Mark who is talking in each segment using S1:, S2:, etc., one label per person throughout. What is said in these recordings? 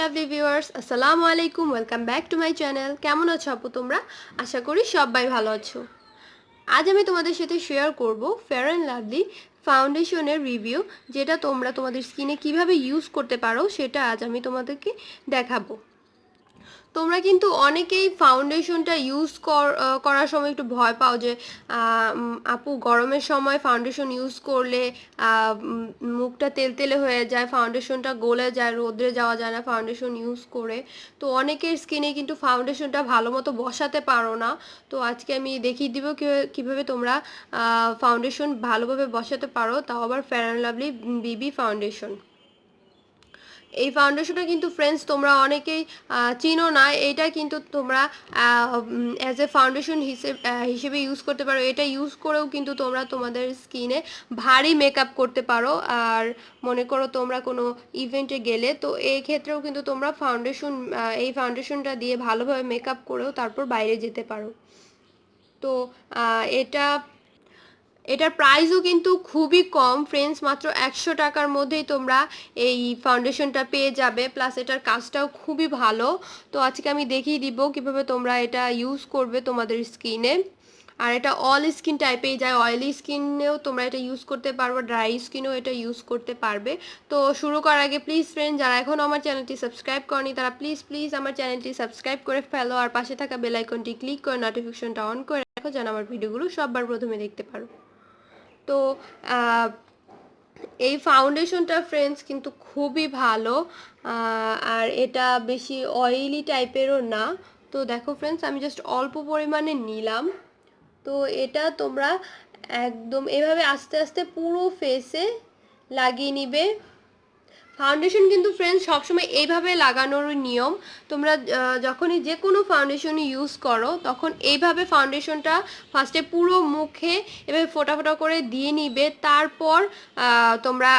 S1: Lovely viewers আসসালামু আলাইকুম welcome back to my channel কেমন আছো আপু তোমরা? আশা করি সবাই ভালো আছো। আজ আমি তোমাদের সাথে শেয়ার করব ফেয়ার অ্যান্ড লাভলি ফাউন্ডেশনের রিভিউ যেটা তোমরা তোমাদের স্কিনে কীভাবে ইউজ করতে পারো, সেটা আজ আমি তোমাদেরকে দেখাবো। তোমরা কিন্তু অনেকেই ফাউন্ডেশনটা ইউজ করার সময় একটু ভয় পাও যে আপু গরমের সময় ফাউন্ডেশন ইউজ করলে মুখটা তেলতেলে হয়ে যায় ফাউন্ডেশনটা গলে যায়, রোদ্রে যাওয়া যায় না ফাউন্ডেশন ইউজ করে। তো অনেকের স্কিনে কিন্তু ফাউন্ডেশনটা ভালো মতো বসাতে পারো না। তো আজকে আমি দেখিয়ে দিব কিভাবে- কীভাবে তোমরা ফাউন্ডেশন ভালোভাবে বসাতে পারো। তাও আবার Fair and Lovely BB foundation এই ফাউন্ডেশনটা কিন্তু ফ্রেন্ডস তোমরা অনেকেই চিনো না। এটা কিন্তু তোমরা অ্যাজ এ ফাউন্ডেশন হিসেবে ইউজ করতে পারো। এটা ইউজ করেও কিন্তু তোমরা তোমাদের স্কিনে ভারী মেকআপ করতে পারো। আর মনে করো তোমরা কোনো ইভেন্টে গেলে, তো এই ক্ষেত্রেও কিন্তু তোমরা ফাউন্ডেশন এই ফাউন্ডেশনটা দিয়ে ভালোভাবে মেকআপ করেও তারপর বাইরে যেতে পারো। তো এটা এটার প্রাইসও কিন্তু খুবই কম। ফ্রেন্ডস মাত্র একশো টাকার মধ্যেই তোমরা এই ফাউন্ডেশনটা পেয়ে যাবে। প্লাস এটার কাজটাও খুবই ভালো। তো আজকে আমি দেখিয়ে দিব কীভাবে তোমরা এটা ইউজ করবে তোমাদের স্কিনে আর এটা অল স্কিন টাইপেই যায়। অয়েলি স্কিনেও তোমরা এটা ইউজ করতে পারবে ড্রাই স্কিনেও এটা ইউজ করতে পারবে। তো শুরু করার আগে প্লিজ ফ্রেন্ড যারা এখন আমার চ্যানেলটি সাবস্ক্রাইব করনি, তারা প্লিজ প্লিজ আমার চ্যানেলটি সাবস্ক্রাইব করে ফেলো। আর পাশে থাকা বেল আইকনটি ক্লিক করে নোটিফিকেশনটা অন করে রাখো, যেন আমার ভিডিওগুলো সববার প্রথমে দেখতে পারো। তো এই ফাউন্ডেশনটা ফ্রেন্ডস কিন্তু খুবই ভালো আর এটা বেশি অয়েলি টাইপেরও না। তো দেখো ফ্রেন্ডস আমি জাস্ট অল্প পরিমাণে নিলাম। তো এটা তোমরা একদম এভাবে আস্তে আস্তে পুরো ফেসে লাগিয়ে নিবে। ফাউন্ডেশন কিন্তু ফ্রেন্ডস সবসময় এইভাবে লাগানোর নিয়ম। তোমরা যখনই যে কোনো ফাউন্ডেশন ইউজ করো, তখন এইভাবে ফাউন্ডেশনটা ফার্স্টে পুরো মুখে এভাবে ফোটা ফোটা করে দিয়ে নিবে। তারপর তোমরা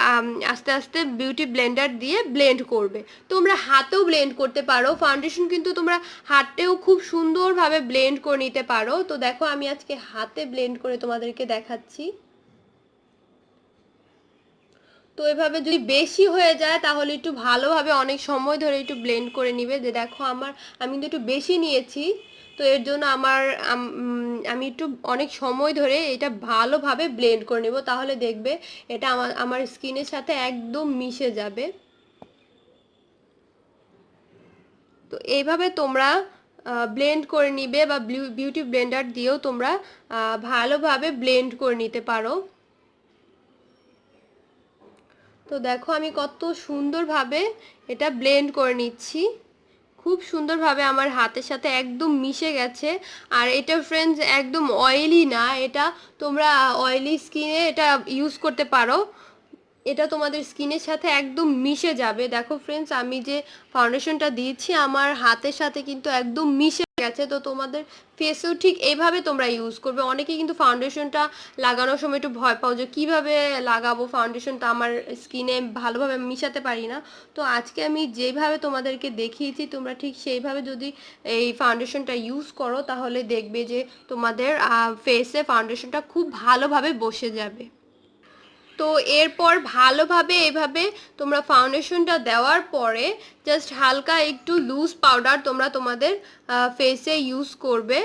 S1: আস্তে আস্তে বিউটি ব্লেন্ডার দিয়ে ব্লেন্ড করবে। তোমরা হাতেও ব্লেন্ড করতে পারো। ফাউন্ডেশন কিন্তু তোমরা হাতেও খুব সুন্দরভাবে ব্লেন্ড করে নিতে পারো। তো দেখো, আমি আজকে হাতে ব্লেন্ড করে তোমাদেরকে দেখাচ্ছি। তো এভাবে যদি বেশি হয়ে যায়, তাহলে একটু ভালোভাবে অনেক সময় ধরে একটু ব্লেন্ড করে নিবে। যে দেখো আমার, আমি কিন্তু একটু বেশি নিয়েছি, তো এর জন্য আমার, আমি একটু অনেক সময় ধরে এটা ভালোভাবে ব্লেন্ড করে নেব। তাহলে দেখবে এটা আমার আমার স্কিনের সাথে একদম মিশে যাবে। তো এইভাবে তোমরা ব্লেন্ড করে নিবে বা বিউটি ব্লেন্ডার দিয়েও তোমরা ভালোভাবে ব্লেন্ড করে নিতে পারো। তো দেখো আমি কত সুন্দরভাবে এটা ব্লেন্ড করে নিচ্ছি। খুব সুন্দরভাবে আমার হাতের সাথে একদম মিশে গেছে। আর এটা ফ্রেন্ডস একদম অয়েলি না, এটা তোমরা অয়েলি স্কিনে এটা ইউজ করতে পারো। এটা তোমাদের স্কিনের সাথে একদম মিশে যাবে। দেখো ফ্রেন্ডস আমি যে ফাউন্ডেশনটা দিয়েছি, আমার হাতের সাথে কিন্তু একদম মিশে গেছে। তো তোমাদের ফেসেও ঠিক এইভাবে তোমরা ইউজ করবে। অনেকে কিন্তু ফাউন্ডেশনটা লাগানোর সময় একটু ভয় পাও যে, কীভাবে লাগাবো ফাউন্ডেশনটা আমার স্কিনে ভালোভাবে মিশাতে পারি না। তো আজকে আমি যেভাবে তোমাদেরকে দেখিয়েছি, তোমরা ঠিক সেইভাবে যদি এই ফাউন্ডেশনটা ইউজ করো, তাহলে দেখবে যে তোমাদের ফেসে ফাউন্ডেশনটা খুব ভালোভাবে বসে যাবে। তো এরপর ভালোভাবে এভাবে তোমরা ফাউন্ডেশনটা দেওয়ার পরে জাস্ট হালকা একটু লুজ পাউডার তোমরা তোমাদের ফেসে ইউজ করবে।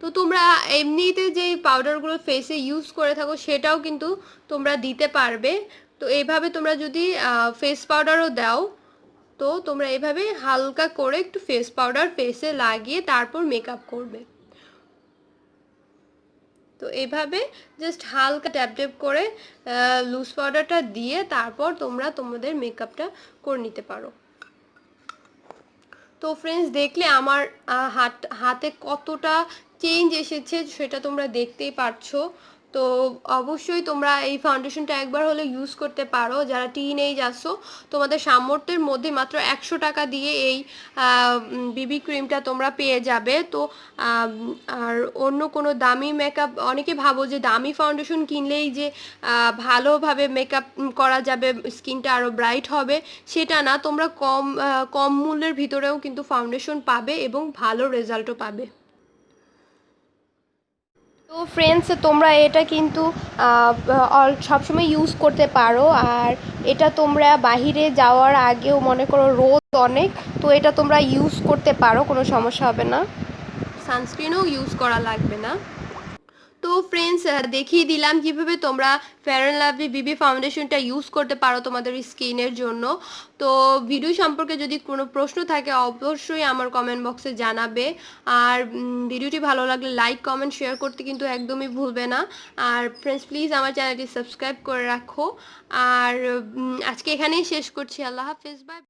S1: তো তোমরা এমনিতে যে পাউডারগুলো ফেসে ইউজ করে থাকো সেটাও কিন্তু তোমরা দিতে পারবে। তো এইভাবে তোমরা যদি ফেস পাউডারও দাও, তো তোমরা এভাবে হালকা করে একটু ফেস পাউডার ফেসে লাগিয়ে তারপর মেকআপ করবে। তো এইভাবে জাস্ট হালকা ট্যাপ ট্যাপ করে লুজ পাউডারটা দিয়ে তারপর তোমরা তোমাদের মেকআপটা করে নিতে পারো। তো ফ্রেন্ডস দেখলে আমার হাত, হাতে কতটা চেঞ্জ এসেছে সেটা তোমরা দেখতেই পারছ। তো অবশ্যই তোমরা এই ফাউন্ডেশনটা একবার হলে ইউজ করতে পারো। যারা টিন এইজ আসো তোমাদের সামর্থ্যের মধ্যে মাত্র একশো টাকা দিয়ে এই বিবি ক্রিমটা তোমরা পেয়ে যাবে। তো আর অন্য কোনো দামি মেকআপ অনেকে ভাবো যে দামি ফাউন্ডেশন কিনলেই যে ভালোভাবে মেকআপ করা যাবে, স্কিনটা আরও ব্রাইট হবে, সেটা না। তোমরা কম কম মূল্যের ভিতরেও কিন্তু ফাউন্ডেশন পাবে এবং ভালো রেজাল্টও পাবে। তো ফ্রেন্ডস তোমরা এটা কিন্তু সবসময় ইউজ করতে পারো। আর এটা তোমরা বাহিরে যাওয়ার আগেও মনে করো রোদ অনেক, তো এটা তোমরা ইউজ করতে পারো, কোনো সমস্যা হবে না। সানস্ক্রিনও ইউজ করা লাগবে না। তো ফ্রেন্ডস দেখিয়ে দিলাম কীভাবে তোমরা fair and Lovely Bibi ফাউন্ডেশনটা use করতে পারো তোমাদের স্কিনের জন্য। তো ভিডিও সম্পর্কে যদি কোনো প্রশ্ন থাকে, অবশ্যই আমার কমেন্ট বক্সে জানাবে। আর ভিডিওটি ভালো লাগলে লাইক কমেন্ট শেয়ার করতে কিন্তু একদমই ভুলবে না। আর ফ্রেন্ডস প্লিজ আমার চ্যানেলটি সাবস্ক্রাইব করে রাখো। আর আজকে এখানেই শেষ করছি। আল্লাহ হাফিজ বাই